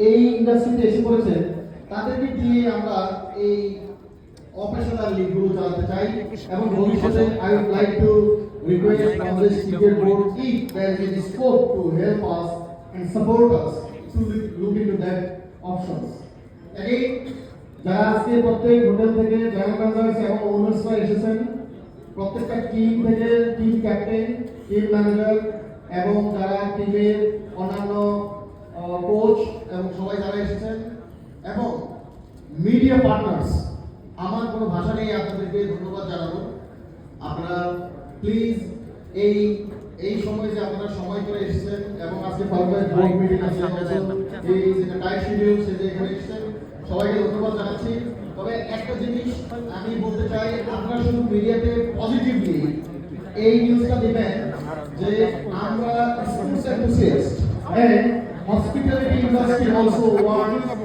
এই ইন্ডাস্ট্রিতে এসে পড়েছেন তাদেরকে দিয়ে আমরা এই অপেশনাল লিগগুলো চালাতে চাই এবং ভবিষ্যতে I would like to request from this cricket board if there is scope to help us and support us to look into that options again যারা আজকে প্রত্যেক হোটেল থেকে জয়েন্ট ম্যানেজার্স এবং ওনার্সরা এসেছেন, প্রত্যেকটা টিম থেকে টিম ক্যাপ্টেন টিম ম্যানেজার এবং যারা টিমের অন্যান্য এসেছেন এবং মিডিয়া পার্টনার্স আমার কোনো ভাষা নেই আপনাদেরকে ধন্যবাদ জানাব। আপনারা প্লিজ এই এই সময় যে আপনারা সময় করে এসেছেন এবং আজকে ফার্দার বোর্ড মিটিং আছে এই যেটা টাইট শিডিউল সেটা এখানে এসেছেন সবাইকে ধন্যবাদ জানাচ্ছি। তবে একটা জিনিস আমি বলতে চাই আপনারা শুধু মিডিয়াতে পজিটিভলি এই নিউজটা দিবেন যে আমরা sports enthusiast and Hospitality industry also one.